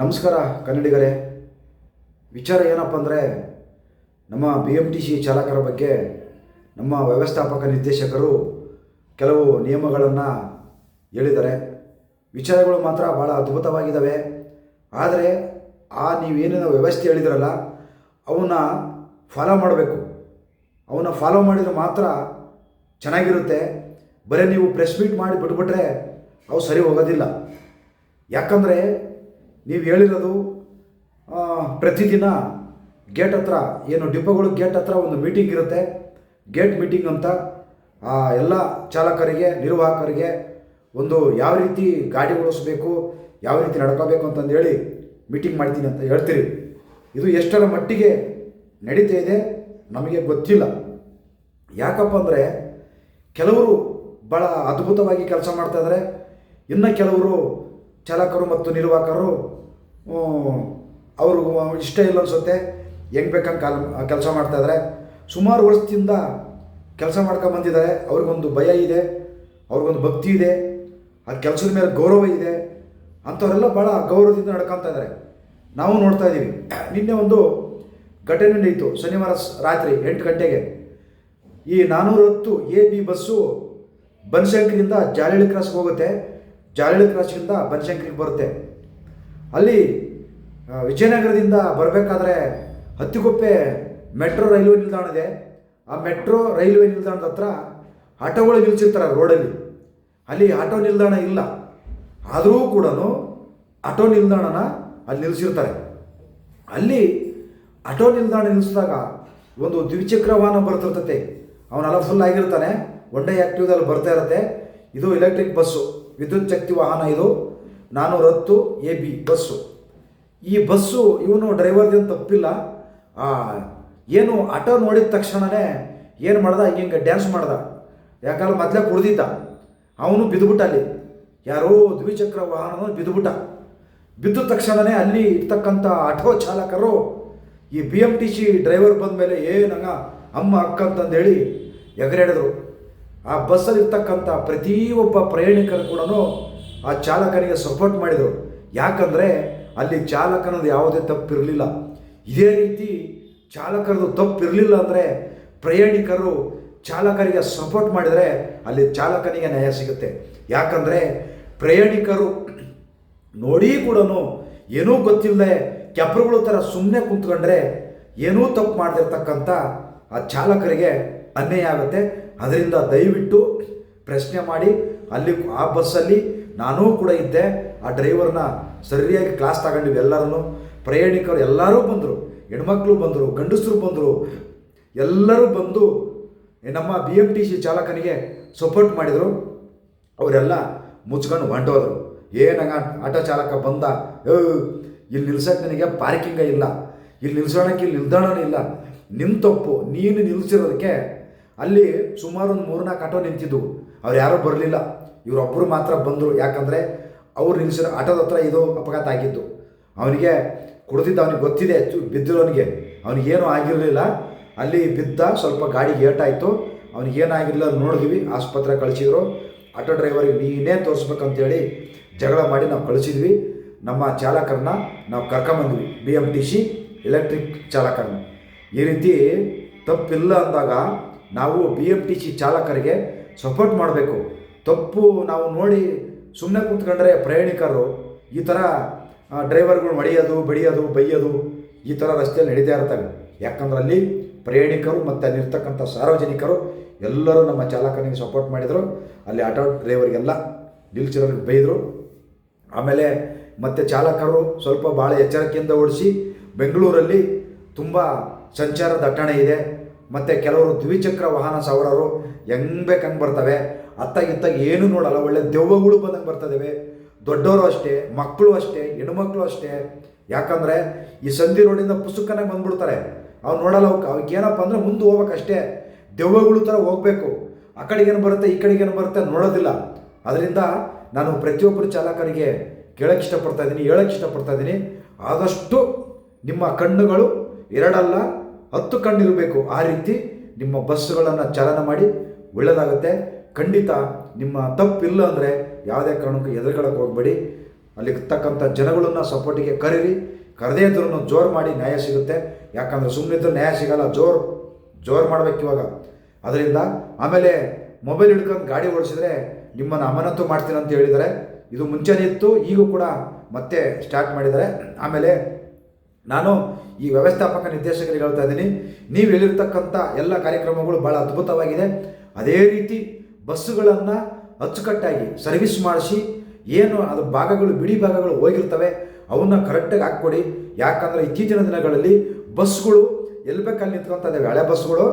ನಮಸ್ಕಾರ ಕನ್ನಡಿಗರೇ. ವಿಚಾರ ಏನಪ್ಪ ಅಂದರೆ, ನಮ್ಮ ಬಿ ಎಂ ಟಿ ಸಿ ಚಾಲಕರ ಬಗ್ಗೆ ನಮ್ಮ ವ್ಯವಸ್ಥಾಪಕ ನಿರ್ದೇಶಕರು ಕೆಲವು ನಿಯಮಗಳನ್ನು ಹೇಳಿದ್ದಾರೆ. ವಿಚಾರಗಳು ಮಾತ್ರ ಭಾಳ ಅದ್ಭುತವಾಗಿದ್ದಾವೆ ಆದರೆ ಆ ನೀವೇನೇನೋ ವ್ಯವಸ್ಥೆ ಹೇಳಿದ್ರಲ್ಲ, ಅವನ್ನ ಫಾಲೋ ಮಾಡಬೇಕು. ಅವನ್ನ ಫಾಲೋ ಮಾಡಿದರೆ ಮಾತ್ರ ಚೆನ್ನಾಗಿರುತ್ತೆ. ಬರೀ ನೀವು ಪ್ರೆಸ್ ಮೀಟ್ ಮಾಡಿ ಬಿಟ್ಬಿಟ್ರೆ ಅವು ಸರಿ ಹೋಗೋದಿಲ್ಲ. ಯಾಕಂದರೆ ನೀವು ಹೇಳಿರೋದು ಪ್ರತಿದಿನ ಗೇಟ್ ಹತ್ರ ಏನು ಡಿಪೋಗಳು, ಗೇಟ್ ಹತ್ರ ಒಂದು ಮೀಟಿಂಗ್ ಇರುತ್ತೆ. ಗೇಟ್ ಮೀಟಿಂಗ್ ಅಂತ ಎಲ್ಲ ಚಾಲಕರಿಗೆ, ನಿರ್ವಾಹಕರಿಗೆ ಒಂದು ಯಾವ ರೀತಿ ಗಾಡಿ ಓಡಿಸ್ಬೇಕು, ಯಾವ ರೀತಿ ನಡ್ಕೋಬೇಕು ಅಂತಂದೇಳಿ ಮೀಟಿಂಗ್ ಮಾಡ್ತೀನಿ ಅಂತ ಹೇಳ್ತೀರಿ. ಇದು ಎಷ್ಟರ ಮಟ್ಟಿಗೆ ನಡೀತಾ ಇದೆ ನಮಗೆ ಗೊತ್ತಿಲ್ಲ. ಯಾಕಪ್ಪ ಅಂದರೆ, ಕೆಲವರು ಭಾಳ ಅದ್ಭುತವಾಗಿ ಕೆಲಸ ಮಾಡ್ತಾಯಿದ್ದಾರೆ ಇನ್ನು ಕೆಲವರು ಚಾಲಕರು ಮತ್ತು ನಿರ್ವಾಹಕರು ಅವರು ಇಷ್ಟ ಇಲ್ಲ ಅನಿಸುತ್ತೆ. ಹೆಂಗೆ ಬೇಕಂಗೆ ಕಾಲ್, ಕೆಲಸ ಮಾಡ್ತಾ ಇದ್ದಾರೆ ಸುಮಾರು ವರ್ಷದಿಂದ ಕೆಲಸ ಮಾಡ್ಕೊಂಡು ಬಂದಿದ್ದಾರೆ. ಅವ್ರಿಗೊಂದು ಭಯ ಇದೆ. ಅವ್ರಿಗೊಂದು ಭಕ್ತಿ ಇದೆ. ಆ ಕೆಲಸದ ಮೇಲೆ ಗೌರವ ಇದೆ. ಅಂಥವರೆಲ್ಲ ಭಾಳ ಗೌರವದಿಂದ ನಡ್ಕೊತಾ ಇದ್ದಾರೆ ನಾವು ನೋಡ್ತಾ ಇದ್ದೀವಿ ನಿನ್ನೆ ಒಂದು ಘಟನೆ ನಡೆಯಿತು ಶನಿವಾರ ರಾತ್ರಿ ಎಂಟು ಗಂಟೆಗೆ. ಈ ನಾನ್ನೂರ ಹತ್ತು ಎ ಬಿ ಬಸ್ಸು ಬನಶಂಕರಿಂದ ಜಾಲಹಳ್ಳಿ ಕ್ರಾಸ್ಗೆ ಹೋಗುತ್ತೆ. ಜಾಲಹಳ್ಳಿ ಕ್ರಾಸಿಂದ ಬನಶಂಕರಿಗೆ ಬರುತ್ತೆ. ಅಲ್ಲಿ ವಿಜಯನಗರದಿಂದ ಬರಬೇಕಾದ್ರೆ ಹತ್ತಿಗೊಪ್ಪೆ ಮೆಟ್ರೋ ರೈಲ್ವೆ ನಿಲ್ದಾಣ ಇದೆ. ಆ ಮೆಟ್ರೋ ರೈಲ್ವೆ ನಿಲ್ದಾಣದ ಹತ್ರ ಆಟೋಗಳು ನಿಲ್ಸಿರ್ತಾರೆ ರೋಡಲ್ಲಿ. ಅಲ್ಲಿ ಆಟೋ ನಿಲ್ದಾಣ ಇಲ್ಲ. ಆದರೂ ಕೂಡ ಆಟೋ ನಿಲ್ದಾಣನ ಅಲ್ಲಿ ನಿಲ್ಲಿಸಿರ್ತಾರೆ ಅಲ್ಲಿ ಆಟೋ ನಿಲ್ದಾಣ ನಿಲ್ಲಿಸಿದಾಗ ಒಂದು ದ್ವಿಚಕ್ರ ವಾಹನ ಬರ್ತಿರ್ತತೆ. ಅವನೆಲ್ಲ ಫುಲ್ ಆಗಿರ್ತಾನೆ. ಒನ್ ಡೇ ಆ್ಯಕ್ಟಿವ್ದಲ್ಲಿ ಬರ್ತಾ ಇರುತ್ತೆ. ಇದು ಎಲೆಕ್ಟ್ರಿಕ್ ಬಸ್ಸು ವಿದ್ಯುತ್ ಶಕ್ತಿ ವಾಹನ ಇದು ನಾನ್ನೂರ ಹತ್ತು ಎ ಬಿ ಬಸ್ಸು. ಈ ಬಸ್ಸು ಇವನು ಡ್ರೈವರ್ದೇನು ತಪ್ಪಿಲ್ಲ. ಏನು ಆಟೋ ನೋಡಿದ ತಕ್ಷಣವೇ ಏನು ಮಾಡ್ದ? ಹಿಂಗೆ ಡ್ಯಾನ್ಸ್ ಮಾಡ್ದ. ಯಾಕಂದ್ರೆ ಮೊದಲೇ ಕುಡ್ದಿದ್ದ. ಅವನು ಬಿದ್ದುಬಿಟ್ಟ ಅಲ್ಲಿ. ಯಾರೋ ದ್ವಿಚಕ್ರ ವಾಹನ ಬಿದ್ದುಬಿಟ್ಟ ಬಿದ್ದ ತಕ್ಷಣವೇ ಅಲ್ಲಿ ಇರ್ತಕ್ಕಂಥ ಆಟೋ ಚಾಲಕರು ಈ B M T C driver ಬಂದ ಮೇಲೆ ಏನಂಗ ಅಮ್ಮ, ಅಕ್ಕ ಅಂತಂದೇಳಿ ಎಗರಾಡಿದ್ರು. ಆ ಬಸ್ಸಲ್ಲಿ ಇರ್ತಕ್ಕಂಥ ಪ್ರತಿಯೊಬ್ಬ ಪ್ರಯಾಣಿಕರು ಕೂಡ ಆ ಚಾಲಕನಿಗೆ ಸಪೋರ್ಟ್ ಮಾಡಿದರು. ಯಾಕಂದರೆ ಅಲ್ಲಿ ಚಾಲಕನದು ಯಾವುದೇ ತಪ್ಪಿರಲಿಲ್ಲ. ಇದೇ ರೀತಿ ಚಾಲಕರದು ತಪ್ಪಿರಲಿಲ್ಲ ಅಂದರೆ ಪ್ರಯಾಣಿಕರು ಚಾಲಕರಿಗೆ ಸಪೋರ್ಟ್ ಮಾಡಿದರೆ ಅಲ್ಲಿ ಚಾಲಕನಿಗೆ ನ್ಯಾಯ ಸಿಗುತ್ತೆ. ಯಾಕಂದರೆ ಪ್ರಯಾಣಿಕರು ನೋಡಿ ಕೂಡ ಏನೂ ಗೊತ್ತಿಲ್ಲದೆ ಕೆಪ್ರುಗಳು ಥರ ಸುಮ್ಮನೆ ಕೂತ್ಕೊಂಡ್ರೆ ಏನೂ ತಪ್ಪು ಮಾಡದಿರ್ತಕ್ಕಂಥ ಆ ಚಾಲಕರಿಗೆ ಅನ್ಯಾಯ ಆಗುತ್ತೆ ಅದರಿಂದ ದಯವಿಟ್ಟು ಪ್ರಶ್ನೆ ಮಾಡಿ, ಅಲ್ಲಿ ಆ ಬಸ್ಸಲ್ಲಿ ನಾನೂ ಕೂಡ ಇದ್ದೆ. ಆ ಡ್ರೈವರ್ನ ಸರಿಯಾಗಿ ಕ್ಲಾಸ್ ತಗೊಂಡಿವಿ ಎಲ್ಲರೂ ಪ್ರಯಾಣಿಕರು ಎಲ್ಲರೂ ಬಂದರು. ಹೆಣ್ಮಕ್ಳು ಬಂದರು, ಗಂಡಸರು ಬಂದರು. ಎಲ್ಲರೂ ಬಂದು ನಮ್ಮ ಬಿ ಎಂ ಟಿ ಸಿ ಚಾಲಕನಿಗೆ ಸಪೋರ್ಟ್ ಮಾಡಿದರು. ಅವರೆಲ್ಲ ಮುಚ್ಕೊಂಡು ಹೊಂಟೋದ್ರು. ಏನಂಗ ಆಟೋ ಚಾಲಕ ಬಂದ. ಇಲ್ಲಿ ನಿಲ್ಸಕ್ಕೆ ನನಗೆ ಪಾರ್ಕಿಂಗ ಇಲ್ಲ. ಇಲ್ಲಿ ನಿಲ್ಸೋಣಕ್ಕೆ ಇಲ್ಲಿ ನಿಲ್ದಾಣನೇ ಇಲ್ಲ. ನಿಮ್ಮ ತಪ್ಪು. ನೀನು ನಿಲ್ಸಿರೋದಕ್ಕೆ ಅಲ್ಲಿ ಸುಮಾರು ಒಂದು ಮೂರ್ನಾಲ್ಕು ಆಟೋ ನಿಂತಿದ್ದವು ಅವ್ರು ಯಾರೂ ಬರಲಿಲ್ಲ. ಇವರೊಬ್ಬರು ಮಾತ್ರ ಬಂದರು. ಯಾಕಂದರೆ ಅವ್ರು ನಿಲ್ಸಿರೋ ಆಟೋದ ಹತ್ರ ಇದು ಅಪಘಾತ ಆಗಿತ್ತು ಅವನಿಗೆ ಕುಡಿದಿದ್ದ ಅವನಿಗೆ ಗೊತ್ತಿದೆ ಬಿದ್ದಿರೋನಿಗೆ. ಅವನಿಗೇನು ಆಗಿರಲಿಲ್ಲ. ಅಲ್ಲಿ ಬಿದ್ದ ಸ್ವಲ್ಪ ಗಾಡಿ ಏಟಾಯಿತು ಅವನಿಗೇನಾಗಿರಲಿಲ್ಲ ನೋಡಿದ್ವಿ, ಆಸ್ಪತ್ರೆ ಕಳಿಸಿದ್ರು. ಆಟೋ ಡ್ರೈವರಿಗೆ ನೀನೇ ತೋರಿಸ್ಬೇಕಂತೇಳಿ ಜಗಳ ಮಾಡಿ ನಾವು ಕಳಿಸಿದ್ವಿ. ನಮ್ಮ ಚಾಲಕರನ್ನ ನಾವು ಕರ್ಕೊಂಬಂದ್ವಿ. B M T C, electric ಚಾಲಕರನ್ನ. ಈ ರೀತಿ ತಪ್ಪಿಲ್ಲ ಅಂದಾಗ ನಾವು ಬಿ ಎಂ ಟಿ ಸಿ ಚಾಲಕರಿಗೆ ಸಪೋರ್ಟ್ ಮಾಡಬೇಕು. ತಪ್ಪು ನಾವು ನೋಡಿ ಸುಮ್ಮನೆ ಕೂತ್ಕೊಂಡ್ರೆ ಪ್ರಯಾಣಿಕರು ಈ ಥರ ಡ್ರೈವರ್ಗಳು ಹೊಡೆಯೋದು ಬಡಿಯೋದು, ಬೈಯೋದು ಈ ಥರ ರಸ್ತೆಯಲ್ಲಿ ನಡೀತಾ ಇರ್ತವೆ. ಯಾಕಂದ್ರೆ ಅಲ್ಲಿ ಪ್ರಯಾಣಿಕರು ಮತ್ತು ಅಲ್ಲಿರ್ತಕ್ಕಂಥ ಸಾರ್ವಜನಿಕರು ಎಲ್ಲರೂ ನಮ್ಮ ಚಾಲಕನಿಗೆ ಸಪೋರ್ಟ್ ಮಾಡಿದರು. ಅಲ್ಲಿ ಆಟೋ ಡ್ರೈವರ್ಗೆಲ್ಲ ನಿಲ್ಸಿರೋರಿಗೆ ಬೈದರು. ಆಮೇಲೆ ಮತ್ತೆ ಚಾಲಕರು ಸ್ವಲ್ಪ ಭಾಳ ಎಚ್ಚರಿಕೆಯಿಂದ ಓಡಿಸಿ ಬೆಂಗಳೂರಲ್ಲಿ ತುಂಬ ಸಂಚಾರ ದಟ್ಟಣೆ ಇದೆ. ಮತ್ತು ಕೆಲವರು ದ್ವಿಚಕ್ರ ವಾಹನ ಸವಾರರು ಹೆಂಗ್ ಬೇಕಂಗೆ ಬರ್ತವೆ? ಅತ್ತ ಇತ್ತ ಏನು ನೋಡಲ್ಲ. ಒಳ್ಳೆ ದೆವ್ವಗಳು ಬಂದಂಗೆ ಬರ್ತದವೆ. ದೊಡ್ಡವರು ಅಷ್ಟೇ ಮಕ್ಕಳು ಅಷ್ಟೇ, ಹೆಣ್ಮಕ್ಳು ಅಷ್ಟೇ. ಯಾಕಂದರೆ ಈ ಸಂಧಿ ರೋಡಿಂದ ಪುಸ್ತಕನೇ ಬಂದ್ಬಿಡ್ತಾರೆ. ಅವ್ನು ನೋಡಲ್ಲ ಅವಕ್ಕೆ ಅವಕ್ಕೆ ಏನಪ್ಪ ಅಂದರೆ ಮುಂದೆ ಹೋಗ್ಬೇಕಷ್ಟೇ ದೆವ್ವಗಳು ಥರ ಹೋಗಬೇಕು. ಆ ಕಡೆಗೇನು ಬರುತ್ತೆ, ಈ ಕಡೆಗೇನು ಬರುತ್ತೆ ನೋಡೋದಿಲ್ಲ. ಅದರಿಂದ ನಾನು ಪ್ರತಿಯೊಬ್ಬರು ಚಾಲಕರಿಗೆ ಕೇಳಕ್ಕೆ ಇಷ್ಟಪಡ್ತಾ ಇದ್ದೀನಿ ಹೇಳಕ್ಕೆ ಇಷ್ಟಪಡ್ತಾ ಇದ್ದೀನಿ. ಆದಷ್ಟು ನಿಮ್ಮ ಕಣ್ಣುಗಳು ಎರಡಲ್ಲ ಹತ್ತು ಕಣ್ಣಿರಬೇಕು. ಆ ರೀತಿ ನಿಮ್ಮ ಬಸ್ಸುಗಳನ್ನು ಚಾಲನೆ ಮಾಡಿ ಒಳ್ಳೆಯದಾಗುತ್ತೆ ಖಂಡಿತ ನಿಮ್ಮ ತಪ್ಪಿಲ್ಲ ಅಂದರೆ ಯಾವುದೇ ಕಾರಣಕ್ಕೂ ಎದುರುಗಡೆ ಹೋಗಬೇಡಿ. ಅಲ್ಲಿ ಇರ್ತಕ್ಕಂಥ ಜನಗಳನ್ನ ಸಪೋರ್ಟಿಗೆ ಕರೀರಿ. ಕರೆದೇ ಇದ್ರೂ ಜೋರು ಮಾಡಿ ನ್ಯಾಯ ಸಿಗುತ್ತೆ. ಯಾಕಂದರೆ ಸುಮ್ಮನಿದ್ರೆ ನ್ಯಾಯ ಸಿಗಲ್ಲ, ಜೋರು ಜೋರು ಮಾಡಬೇಕು ಇವಾಗ. ಅದರಿಂದ ಆಮೇಲೆ ಮೊಬೈಲ್ ಹಿಡ್ಕೊಂಡು ಗಾಡಿ ಓಡಿಸಿದ್ರೆ ನಿಮ್ಮನ್ನು ಅಮಾನತು ಮಾಡ್ತೀನಿ ಅಂತ ಹೇಳಿದ್ದಾರೆ. ಇದು ಮುಂಚೆನೇ ಇತ್ತು, ಈಗೂ ಕೂಡ ಮತ್ತೆ ಸ್ಟಾರ್ಟ್ ಮಾಡಿದ್ದಾರೆ. ಆಮೇಲೆ ನಾನು ಈ ವ್ಯವಸ್ಥಾಪಕ ನಿರ್ದೇಶಕರಿಗೆ ಹೇಳ್ತಾ ಇದ್ದೀನಿ, ನೀವು ಹೇಳಿರ್ತಕ್ಕಂಥ ಎಲ್ಲ ಕಾರ್ಯಕ್ರಮಗಳು ಭಾಳ ಅದ್ಭುತವಾಗಿದೆ. ಅದೇ ರೀತಿ ಬಸ್ಸುಗಳನ್ನು ಅಚ್ಚುಕಟ್ಟಾಗಿ ಸರ್ವಿಸ್ ಮಾಡಿಸಿ ಏನು ಅದು ಭಾಗಗಳು, ಬಿಡಿ ಭಾಗಗಳು ಹೋಗಿರ್ತವೆ, ಅವನ್ನ ಕರೆಕ್ಟಾಗಿ ಹಾಕ್ಕೊಡಿ. ಯಾಕಂದರೆ ಇತ್ತೀಚಿನ ದಿನಗಳಲ್ಲಿ ಬಸ್ಗಳು ಎಲ್ಲಿ ಬೇಕಲ್ಲಿ ನಿಂತ್ಕೊತಾ ಇದ್ದಾವೆ ಹಳೆ ಬಸ್ಗಳು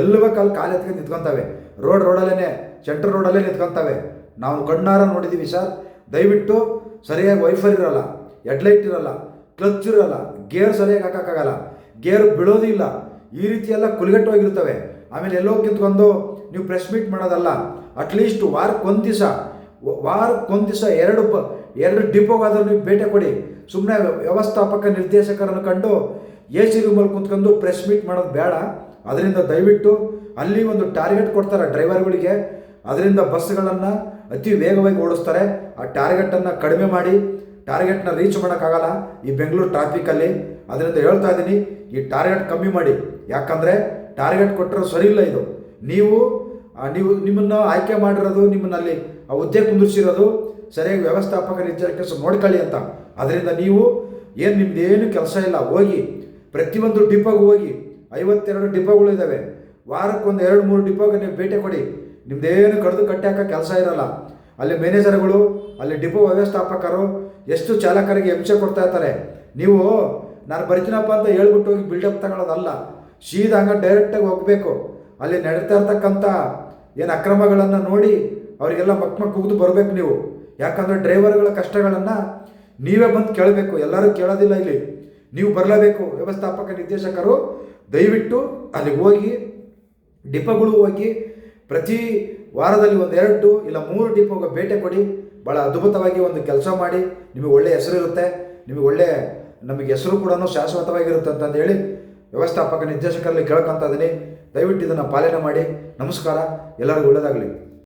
ಎಲ್ಲಿ ಬೇಕಲ್ಲಿ ಕಾಲು ಎತ್ಕೊಂಡು ನಿಂತ್ಕೊತವೆ. Road ರೋಡಲ್ಲೇ centre ರೋಡಲ್ಲೇ ನಿಂತ್ಕೊತವೆ. ನಾವು ಕಣ್ಣಾರ ನೋಡಿದ್ದೀವಿ ಸರ್. ದಯವಿಟ್ಟು ಸರಿಯಾಗಿ ವೈಫರ್ ಇರೋಲ್ಲ, ಹೆಡ್ಲೈಟ್ ಇರೋಲ್ಲ, ಕ್ಲಚ್ ಇರಲ್ಲ ಗೇರ್ ಸರಿಯಾಗಿ ಹಾಕೋಕ್ಕಾಗಲ್ಲ. ಗೇರ್ ಬಿಡೋದಿಲ್ಲ ಈ ರೀತಿ ಎಲ್ಲ ಆಮೇಲೆ ಎಲ್ಲೋ ಕಿತ್ಕೊಂಡು ನೀವು ಪ್ರೆಸ್ ಮೀಟ್ ಮಾಡೋದಲ್ಲ ಅಟ್ಲೀಸ್ಟ್ ವಾರಕ್ಕೊಂದು ದಿವಸ ವಾರಕ್ಕೊಂದು ದಿವಸ ಎರಡು ಬ ಎರಡು ಡಿಪೋಗಾದರೂ ನೀವು ಭೇಟಿ ಕೊಡಿ. ಸುಮ್ಮನೆ ವ್ಯವಸ್ಥಾಪಕ, ನಿರ್ದೇಶಕರನ್ನು ಕಂಡು ಎ ಸಿ ರೂಮಲ್ಲಿ ಕುಂತ್ಕೊಂಡು ಪ್ರೆಸ್ ಮೀಟ್ ಮಾಡೋದು ಬೇಡ. ಅದರಿಂದ ದಯವಿಟ್ಟು ಅಲ್ಲಿ ಒಂದು ಟಾರ್ಗೆಟ್ ಕೊಡ್ತಾರೆ ಡ್ರೈವರ್ಗಳಿಗೆ ಅದರಿಂದ ಬಸ್ಗಳನ್ನು ಅತಿ ವೇಗವಾಗಿ ಓಡಿಸ್ತಾರೆ. ಆ ಟಾರ್ಗೆಟನ್ನು ಕಡಿಮೆ ಮಾಡಿ. ಟಾರ್ಗೆಟ್ನ ರೀಚ್ ಮಾಡೋಕ್ಕಾಗಲ್ಲ. ಈ ಬೆಂಗಳೂರು ಟ್ರಾಫಿಕಲ್ಲಿ ಅದರಿಂದ ಹೇಳ್ತಾ ಇದ್ದೀನಿ, ಈ ಟಾರ್ಗೆಟ್ ಕಮ್ಮಿ ಮಾಡಿ. ಯಾಕಂದರೆ ಟಾರ್ಗೆಟ್ ಕೊಟ್ಟರೆ ಸರಿ ಇಲ್ಲ ಇದು. ನೀವು ನೀವು ನಿಮ್ಮನ್ನು ಆಯ್ಕೆ ಮಾಡಿರೋದು, ನಿಮ್ಮನ್ನಲ್ಲಿ ಹುದ್ದೆ ಕುಂದಿರ್ಸಿರೋದು, ಸರಿಯಾಗಿ ವ್ಯವಸ್ಥಾಪಕ ಕೆಲಸ ನೋಡ್ಕೊಳ್ಳಿ ಅಂತ. ಅದರಿಂದ ನೀವು ಏನು ನಿಮ್ದು ಏನು ಕೆಲಸ ಇಲ್ಲ, ಹೋಗಿ. ಪ್ರತಿಯೊಂದು ಡಿಪೋಗೆ ಹೋಗಿ. ಐವತ್ತೆರಡು ಡಿಪೋಗಳು ಇದ್ದಾವೆ ವಾರಕ್ಕೊಂದು ಎರಡು, ಮೂರು ಡಿಪೋಗೆ ನೀವು ಭೇಟಿ ಕೊಡಿ. ನಿಮ್ದೇನು ಕಡ್ದು ಕಟ್ಟಿ ಹಾಕೋ ಕೆಲಸ ಇರಲ್ಲ. ಅಲ್ಲಿ ಮ್ಯಾನೇಜರ್ಗಳು ಅಲ್ಲಿ ಡಿಪೋ ವ್ಯವಸ್ಥಾಪಕರು ಎಷ್ಟು ಚಾಲಕರಿಗೆ ಹಿಂಸೆ ಕೊಡ್ತಾ ಇರ್ತಾರೆ ನೀವು ನಾನು ಬರ್ತೀನಪ್ಪ ಅಂತ ಹೇಳ್ಬಿಟ್ಟು ಹೋಗಿ ಬಿಲ್ಡಪ್ ತಗೊಳ್ಳೋದಲ್ಲ ಸೀದಾ ಹಂಗೆ ಡೈರೆಕ್ಟಾಗಿ ಹೋಗಬೇಕು. ಅಲ್ಲಿ ನಡೀತಾ ಇರ್ತಕ್ಕಂಥ ಏನು ಅಕ್ರಮಗಳನ್ನು ನೋಡಿ ಅವರಿಗೆಲ್ಲ ಮಕ್ಕಳು ಕುಗಿದು ಬರಬೇಕು ನೀವು. ಯಾಕಂದರೆ ಡ್ರೈವರ್ಗಳ ಕಷ್ಟಗಳನ್ನು ನೀವೇ ಬಂದು ಕೇಳಬೇಕು. ಎಲ್ಲರೂ ಕೇಳೋದಿಲ್ಲ ಇಲ್ಲಿ. ನೀವು ಬರಲೇಬೇಕು. ವ್ಯವಸ್ಥಾಪಕ ನಿರ್ದೇಶಕರು, ದಯವಿಟ್ಟು ಅಲ್ಲಿಗೆ ಹೋಗಿ, ಡಿಪೋಗಳು ಹೋಗಿ ಪ್ರತಿ ವಾರದಲ್ಲಿ ಒಂದೆರಡು ಇಲ್ಲ ಮೂರು ಡಿಪೋಗೆ ಭೇಟಿ ಕೊಡಿ. ಭಾಳ ಅದ್ಭುತವಾಗಿ ಒಂದು ಕೆಲಸ ಮಾಡಿ ನಿಮಗೆ ಒಳ್ಳೆಯ ಹೆಸರು ಇರುತ್ತೆ. ನಿಮಗೆ ಒಳ್ಳೆಯ ನಮಗೆ ಹೆಸರು ಕೂಡ ಶಾಶ್ವತವಾಗಿರುತ್ತೆ ಅಂತಂದು ಹೇಳಿ ವ್ಯವಸ್ಥಾಪಕ ನಿರ್ದೇಶಕರಲ್ಲಿ ಕೇಳ್ಕೊತ ಇದ್ದೀನಿ. ದಯವಿಟ್ಟು ಇದನ್ನು ಪಾಲನೆ ಮಾಡಿ. ನಮಸ್ಕಾರ. ಎಲ್ಲರಿಗೂ ಒಳ್ಳೆಯದಾಗಲಿ